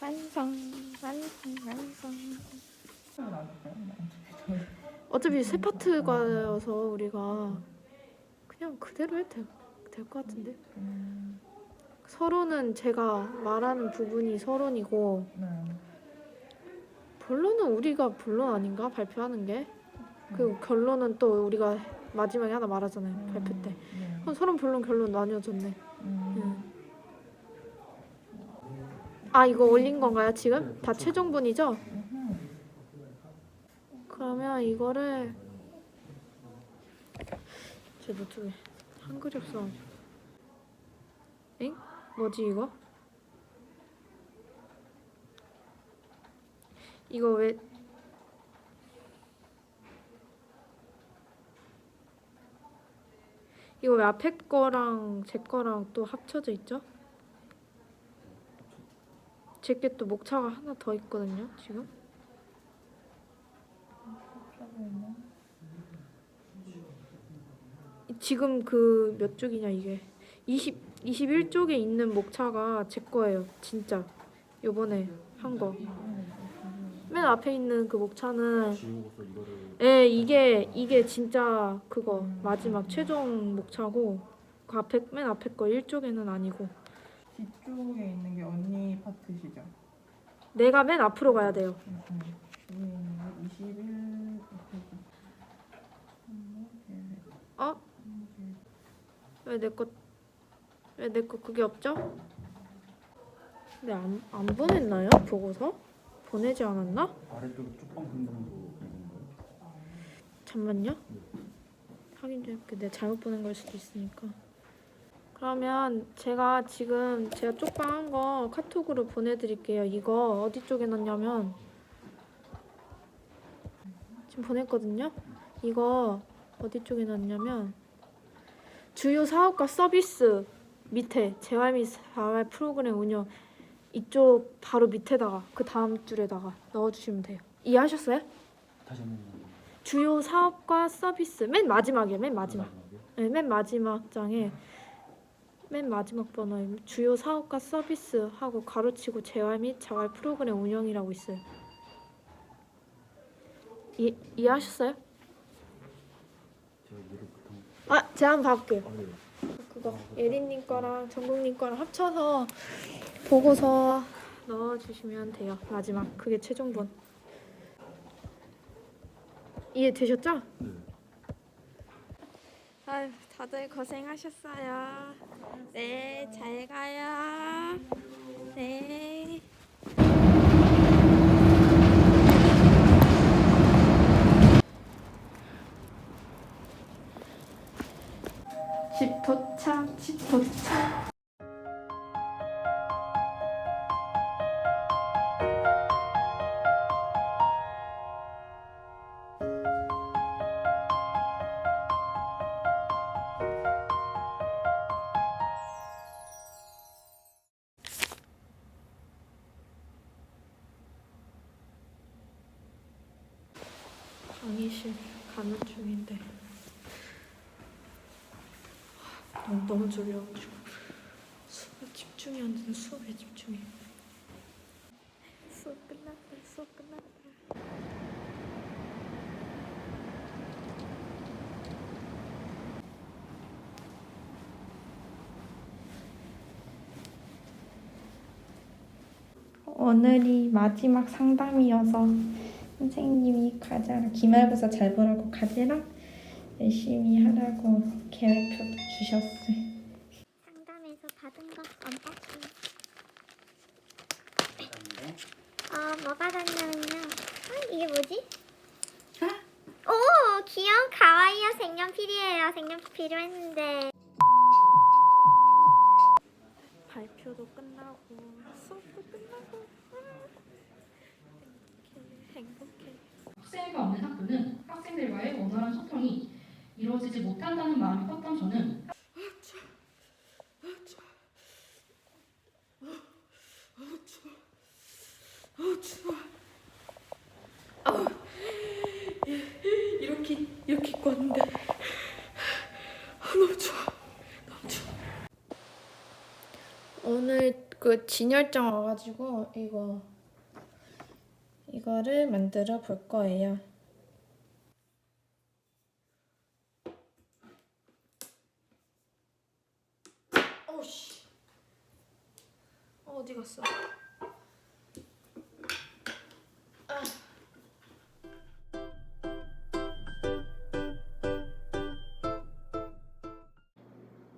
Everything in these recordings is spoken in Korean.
완성 완성 완성 어차피 세 파트가여서 우리가 그냥 그대로 해도 될 것 같은데 서론은 제가 말하는 부분이 서론이고 네. 본론은 우리가 본론 아닌가 발표하는 게 그리고 결론은 또 우리가 마지막에 하나 말하잖아요 발표 때 네. 그럼 서론 본론 결론 나뉘어졌네 음. 응. 아 이거 올린 건가요 지금? 다 최종분이죠? 그러면 이거를 제 노트북에 한글이 없어가지고 엥? 뭐지 이거? 이거 왜 이거 왜 앞에 거랑 제 거랑 또 합쳐져 있죠? 제게 또 목차가 하나 더 있거든요 지금. 지금 그 몇 쪽이냐 이게. 20 21쪽에 있는 목차가 제 거예요 진짜. 요번에 한 거. 맨 앞에 있는 그 목차는 예 이게 이게 진짜 그거 마지막 최종 목차고 그 앞에 맨 앞에 거 1쪽에는 아니고 뒤쪽에 있는 게 언니 파트시죠? 내가 맨 앞으로 가야 돼요 음, 음. 여기 있는 거 21. 어? 왜 내 거 왜 내 거 그게 없죠? 근데 안, 안 보냈나요? 보고서? 보내지 않았나? 아래쪽에 쪽방 거예요? 잠만요. 확인 좀 해볼게. 내가 잘못 보낸 걸 수도 있으니까. 그러면 제가 지금 제가 쪽방 한 거 카톡으로 보내드릴게요. 이거 어디 쪽에 넣냐면 지금 보냈거든요. 이거 어디 쪽에 넣냐면 주요 사업과 서비스 밑에 재활 및 자활 프로그램 운영 이쪽 바로 밑에다가 그 다음 줄에다가 넣어주시면 돼요. 이해하셨어요? 다시 한번 주요 사업과 서비스 맨 마지막이에요. 맨 마지막. 마지막이요? 네, 맨 마지막 장에 맨 마지막 번호에 주요 사업과 서비스 하고 가로치고 재활 및 자활 프로그램 운영이라고 있어요. 이, 이해하셨어요? 아, 제가 한번 봐볼게요. 아, 네. 그거 예린님 거랑 정국님 거랑 합쳐서 보고서 넣어주시면 돼요. 마지막 그게 최종본. 이해 되셨죠? 네. 다들 고생하셨어요. 네, 잘 가요. 네. 집 도착, 집 도착. 가는 중인데. 너무, 너무 졸려가지고. 수업에 집중이 안 되는 수업에 집중이 수업 끝났다 수업 끝났다. 오늘이 마지막 상담이어서 선생님이 과제랑 기말고사 잘 보라고 과제랑 열심히 하라고 계획표도 주셨어요. 상담에서 받은 거 언박싱. 어, 뭐 받았냐면요. 어, 이게 뭐지? 오, 귀여운 가와이어 색연필이에요. 색연필 필요했는데. 발표도 끝나고 수업도 끝나고 행복해 행복해 학생회가 없는 학생들과의 원활한 소통이 이루어지지 못한다는 마음이 컸던 저는 이렇게 이렇게 입고 왔는데. 아, 너무 추워 너무 추워 오늘 그 진열장 와가지고 이거 이거를 만들어 볼 거예요. 어씨 갔어? 아.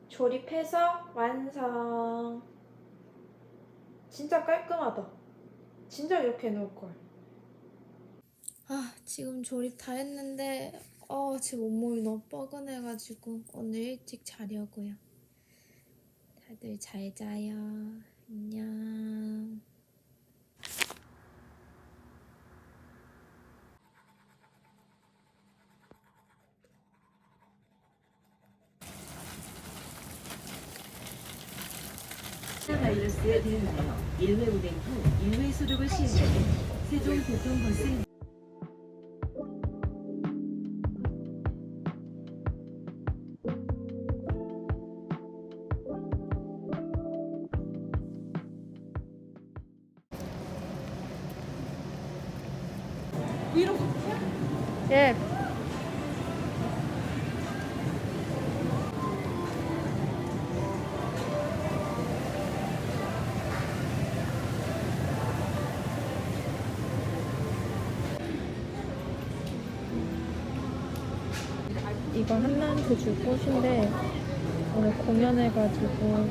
조립해서 완성. 진짜 깔끔하다. 진짜 이렇게 해놓을 걸. 아 지금 조립 다 했는데 어 지금 온몸이 너무 뻐근해가지고 오늘 일찍 자려고요. 다들 잘 자요. 안녕. 바이러스에 대응하여 1회 운행 후 1회 소독을 시행하는 세종 교통버스 예. 이거 줄 꽃인데 오늘 공연해가지고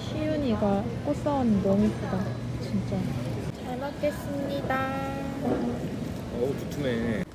시윤이가 꽃 사왔는데 너무 예쁘다 진짜 잘 먹겠습니다 어우 두툼해.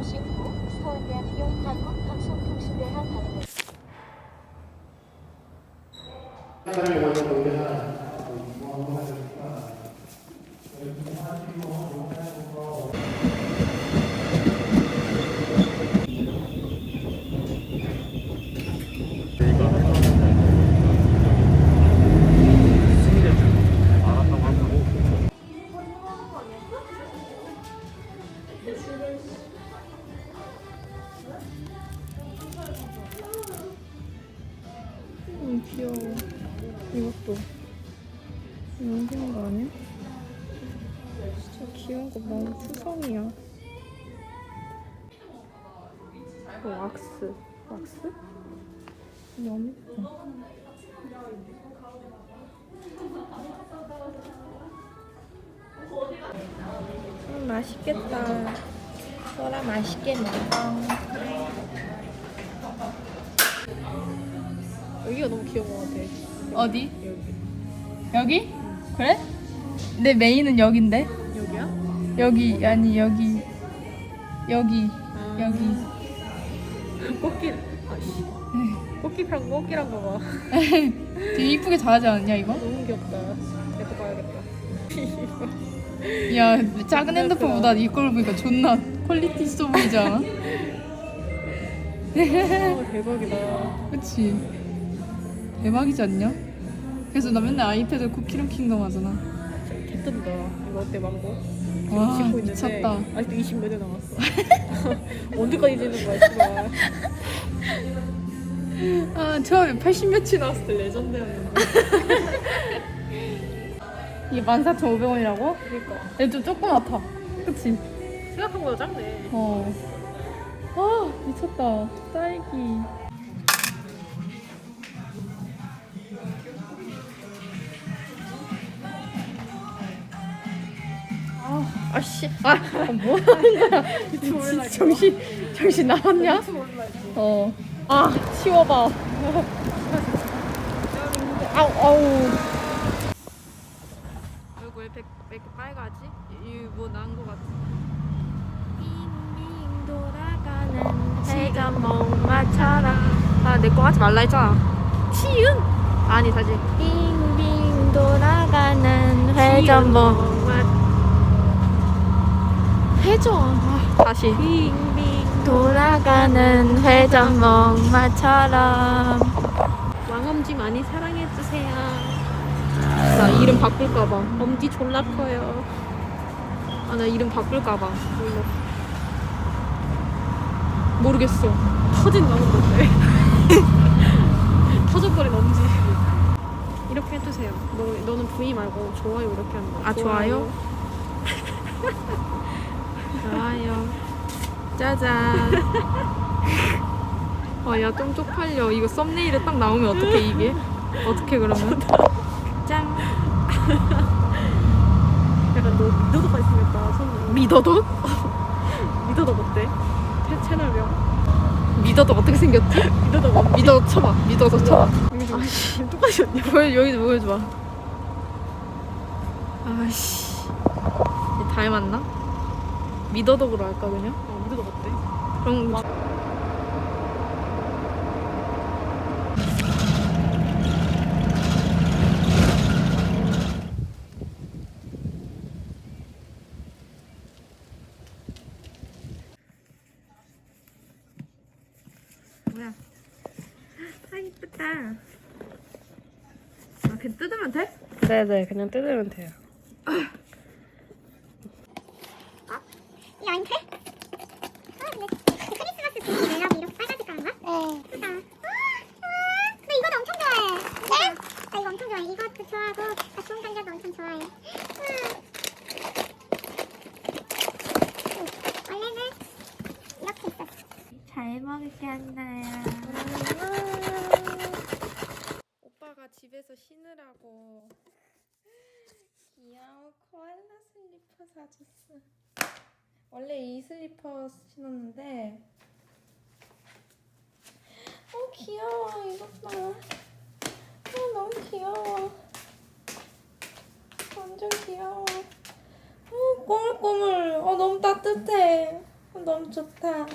잠시 후 서울대학교 한국방송통신대학 방문. 음 왁스? 너무 예뻐 음 맛있겠다 소라 맛있게 먹어 여기가 너무 귀여운 것 같아 어디? 여기? 그래? 내 메인은 여긴데? 여기야? 여기 아니 여기 여기 아. 여기 꽃길 아씨 꽃길랑 꽃길한 거 봐. 되게 이쁘게 잘하지 않았냐 이거? 너무 귀엽다. 내거 봐야겠다. 야 작은 핸드폰보다 이걸 보니까 존나 퀄리티 있어 보이지 않아? 어, 대박이다. 그치? 대박이지 않냐? 그래서 나 맨날 아이패드 쿠키랑 킹덤 하잖아 이거 어때 망고? 지금 와 있는데 미쳤다 아직도 20몇 회 남았어. 언제까지 되는 거야, 씨발. 아 처음에 80 몇치 나왔을 때 레전드였는데. 이게 14,500원이라고? 그니까. 얘 좀 조그맣다. 그치? 생각한 거보다 작네. 어. 아, 미쳤다. 딸기. 아씨. 아, 뭐 하는 거야? 진짜 정신, 정신 나갔냐? 어. 아, 치워봐. 아우, 아우. 얼굴 왜 이렇게 빨가지? 이뭐 난 거 같아. 빙빙 돌아가는 해가 멍마처럼 아내 거 하지 말라 했잖아. 치윤? 아니 다시. 빙빙 돌아가는 회전목. 회전. 아, 다시. 빙빙 돌아가는 회전목마처럼. 왕엄지 많이 사랑해주세요. 나 이름 바꿀까봐. 엄지 졸라 커요. 아, 나 이름 바꿀까봐. 몰라. 모르겠어. 터진 나는 건데. 터져버린 엄지. 이렇게 해주세요. 너, 너는 V 말고 좋아요 이렇게 하는 거야. 아, 좋아요? 좋아요. 짜잔. 아, 야, 좀 쪽팔려. 이거 썸네일에 딱 나오면 어떡해, 이게? 어떻게 그러면? 짱. 약간 너 미더덕까지 생겼다, 손. 미더덕? 미더덕 어때? 채, 채널명. 미더덕 어떻게 생겼지? 미더덕 어 미더덕 쳐봐. 미더덕 쳐봐. 아씨, 똑같이? 보여, 여기 보여줘봐. 아씨. 얘 닮았나? 미더덕으로 할까, 그냥? 어, 미더덕 어때? 그럼. 뭐야? 아 이쁘다. 아 그냥 뜯으면 돼? 네네, 그냥 뜯으면 돼요. 이 아닌데? 아, 근데 그 크리스마스 분위기 내려고 이렇게 빨간색 가는 거야? 네. 예쁘다. 아, 나 이거도 엄청 좋아해. 네? 나 이거 엄청 좋아해. 이것도 좋아하고, 나 좋은 감자도 엄청 좋아해. 음. 음, 원래는 이렇게 있었어. 잘 먹을게, 한나야. 오빠가 집에서 신으라고 귀여운 코알라 슬리퍼 사줬어. 원래 이 슬리퍼 신었는데 어 귀여워 이것 봐. 어 너무 귀여워. 완전 귀여워. 어 꼬물꼬물. 어 너무 따뜻해. 어, 너무 좋다. 아,